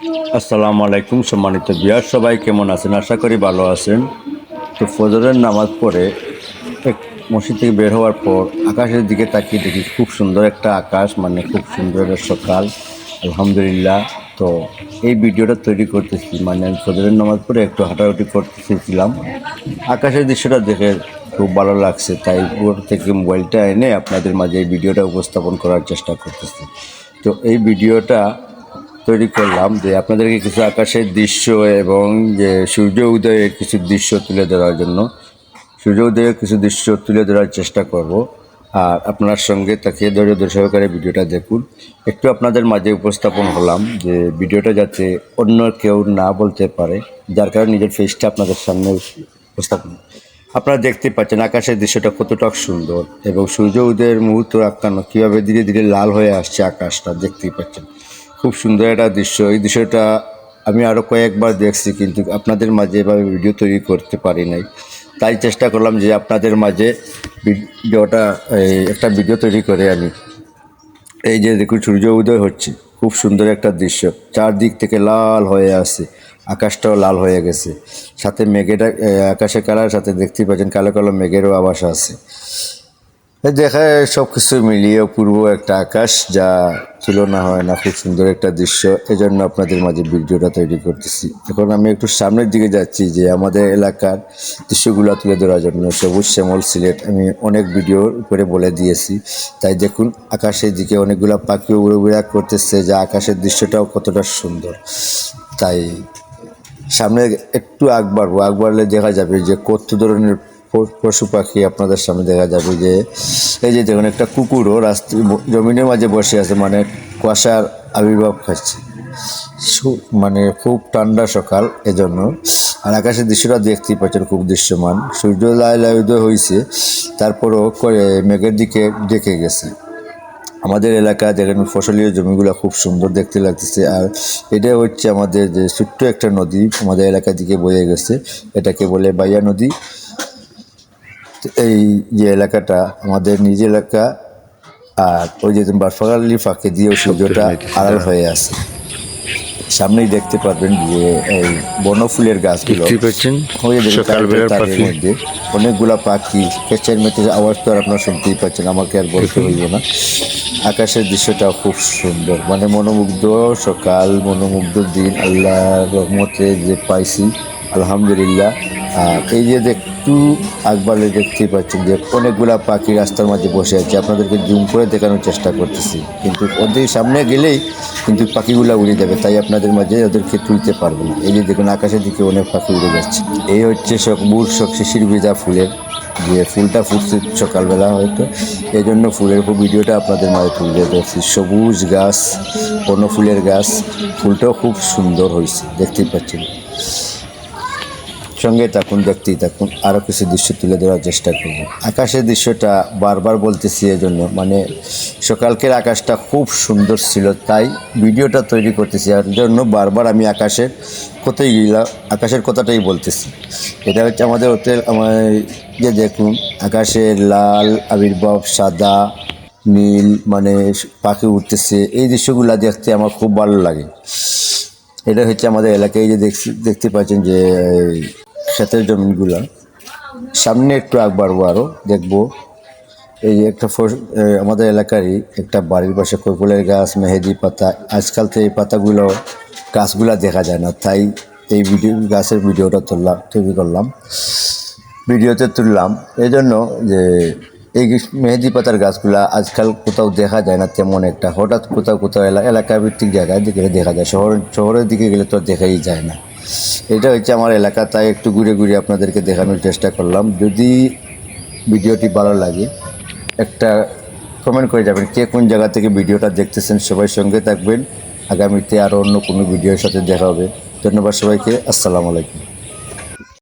আসসালামু আলাইকুম সম্মানিত বিয়ার সবাই কেমন আছেন? আশা করি ভালো আছেন। তো ফজরের নামাজ পড়ে এক মসজিদ থেকে বের হওয়ার পর আকাশের দিকে তাকিয়ে দেখি খুব সুন্দর একটা আকাশ মানে খুব সুন্দর সকাল। আলহামদুলিল্লাহ, তো এই ভিডিওটা তৈরি করতেছি মানে ফজরের নামাজ পড়ে একটু হাঁটাহাঁটি করতেছিলাম। আকাশের দৃশ্যটা দেখে খুব ভালো লাগছে, তাই উপর থেকে মোবাইলটা এনে আপনাদের মাঝে এই ভিডিওটা উপস্থাপন করার চেষ্টা করতেছি। তো এই ভিডিওটা তৈরি করলাম যে আপনাদেরকে কিছু আকাশের দৃশ্য এবং যে সূর্য উদয়ের কিছু দৃশ্য তুলে ধরার জন্য, সূর্য উদয়ের কিছু দৃশ্য তুলে ধরার চেষ্টা করব। আর আপনার সঙ্গে তাকে ধৈর্য ধরে সহকারে ভিডিওটা দেখুন। একটু আপনাদের মাঝে উপস্থাপন হলাম যে ভিডিওটা যাতে অন্য কেউ না বলতে পারে, যার কারণে নিজের ফেসটা আপনাদের সামনে উপস্থাপন। আপনারা দেখতে পাচ্ছেন আকাশের দৃশ্যটা কতটা সুন্দর এবং সূর্য উদয়ের মুহূর্ত আঁকানো কীভাবে ধীরে ধীরে লাল হয়ে আসছে আকাশটা, দেখতেই পাচ্ছেন। খুব সুন্দর একটা দৃশ্য। এই দৃশ্যটা আমি আরও কয়েকবার দেখছি, কিন্তু আপনাদের মাঝে এভাবে ভিডিও তৈরি করতে পারি নাই। তাই চেষ্টা করলাম যে আপনাদের মাঝে ভিডিওটা একটা ভিডিও তৈরি করে আনি। এই যে দেখুন, সূর্য উদয় হচ্ছে। খুব সুন্দর একটা দৃশ্য। চারদিক থেকে লাল হয়ে আসছে আকাশটাও লাল হয়ে গেছে। সাথে মেঘেটা আকাশের কালার সাথে দেখতেই পাচ্ছেন, কালো কালো মেঘেরও আবাস আছে। দেখায় সব কিছু মিলিয়ে পূর্ব একটা আকাশ, যা তুলনা হয় না খুব সুন্দর একটা দৃশ্য। এজন্য আপনাদের মাঝে ভিডিওটা তৈরি করতেছি। এখন আমি একটু সামনের দিকে যাচ্ছি, যে আমাদের এলাকার দৃশ্যগুলো তুলে ধরার জন্য। সবুজ, শ্যামল, সিলেট, আমি অনেক ভিডিওর উপরে বলে দিয়েছি। তাই দেখুন, আকাশের দিকে অনেকগুলো পাখি উড়ে উড়া করতেছে, যা আকাশের দৃশ্যটাও কতটা সুন্দর। তাই সামনে একটু আগ বাড়বো। আগ বাড়লে দেখা যাবে যে কত ধরনের পশু পাখি আপনাদের সামনে দেখা যাবে যে, এই যে দেখুন, একটা কুকুরও রাস্তা জমিনের মাঝে বসে আছে মানে কুয়াশার আবির্ভাব খাচ্ছে মানে খুব ঠান্ডা সকাল এজন্য। আর আকাশের দৃশ্যটা দেখতেই পাচ্ছেন, খুব দৃশ্যমান। সূর্য লাই উদয় হয়েছে তারপরও মেঘের দিকে ডেকে গেছে। আমাদের এলাকা যেখানে ফসলীয় জমিগুলো খুব সুন্দর দেখতে লাগতেছে। আর এটা হচ্ছে আমাদের যে ছোট্ট একটা নদী, আমাদের এলাকা দিকে বয়ে গেছে। এটাকে বলে বাইয়া নদী। এই যে এলাকাটা আমাদের নিজ এলাকা আর ওই যে বারফাগালি ফাঁকে দিয়েও সূর্যটা আড়াল হয়ে আছে। সামনেই দেখতে পারবেন যে এই বনফুলের গাছগুলো। মধ্যে অনেকগুলা পাখি কেচের মেচের আওয়াজ তো আর আপনারা শুনতেই পাচ্ছেন আমাকে আর বলতে হইব না। আকাশের দৃশ্যটা খুব সুন্দর মানে মনোমুগ্ধ সকাল মনোমুগ্ধ দিন আল্লাহ রহমতে যে পাইছি। আলহামদুলিল্লাহ। এই যে একটু আকবারে দেখতেই পাচ্ছেন যে অনেকগুলা পাখি রাস্তার মাঝে বসে আছে, আপনাদেরকে জুম করে দেখানোর চেষ্টা করতেছি। কিন্তু ওদের সামনে গেলেই কিন্তু পাখিগুলা উড়ে যাবে, তাই আপনাদের মাঝে ওদেরকে তুলতে পারব না। এই যে দেখুন, আকাশের দিকে অনেক পাখি উড়ে যাচ্ছে। এই হচ্ছে সকবুর শখ শিশির ভিজা ফুলের, যে ফুলটা ফুটছে সকালবেলা হয়তো। এই জন্য ফুলের খুব ভিডিওটা আপনাদের মাঝে তুলে ধরছি। সবুজ গাছ কোনো ফুলের গাছ, ফুলটাও খুব সুন্দর হয়েছে, দেখতেই পাচ্ছেন। সঙ্গে থাকুন দেখতেই থাকুন আরও কিছু দৃশ্য তুলে ধরার চেষ্টা করব। আকাশের দৃশ্যটা বারবার বলতেছি এজন্য মানে সকালকের আকাশটা খুব সুন্দর ছিল, তাই ভিডিওটা তৈরি করতেছি। আর জন্য বারবার আমি আকাশের কোথায় গেলাম আকাশের কথাটাই বলতেছি। এটা হচ্ছে আমাদের হোটেল আমার যে দেখুন, আকাশের লাল, আবির্ভাব, সাদা, নীল মানে পাখি উঠতেছে। এই দৃশ্যগুলো দেখতে আমার খুব ভালো লাগে। এটা হচ্ছে আমাদের এলাকায় যে দেখতে পাচ্ছেন যে ক্ষেতের জমিনগুলা। সামনে একটু আগ বাড়বো আরও দেখব। এই একটা আমাদের এলাকারই একটা বাড়ির পাশে কইফুলের গাছ, মেহেদি পাতা, আজকাল তো এই পাতাগুলো, গাছগুলা দেখা যায় না। তাই এই ভিডিও, গাছের ভিডিওটা তুললাম, তৈরি করলাম। ভিডিওতে তুললাম। এই জন্য যে এই মেহেদি পাতার গাছগুলা আজকাল কোথাও দেখা যায় না তেমন একটা। হঠাৎ কোথাও কোথাও এলা- এলাকা ভিত্তিক জায়গায় দিকে দেখা যায়, শহর শহরের দিকে গেলে তো দেখাই যায় না। এটা হচ্ছে আমার এলাকা, তাই একটু ঘুরে ঘুরে আপনাদেরকে দেখানোর চেষ্টা করলাম। যদি ভিডিওটি ভালো লাগে, একটা কমেন্ট করে যাবেন কে কোন জায়গা থেকে ভিডিওটা দেখতেছেন, সবাই সঙ্গে থাকবেন। আগামীতে আরও অন্য কোনো ভিডিওর সাথে দেখা হবে। ধন্যবাদ সবাইকে, আসসালামু আলাইকুম।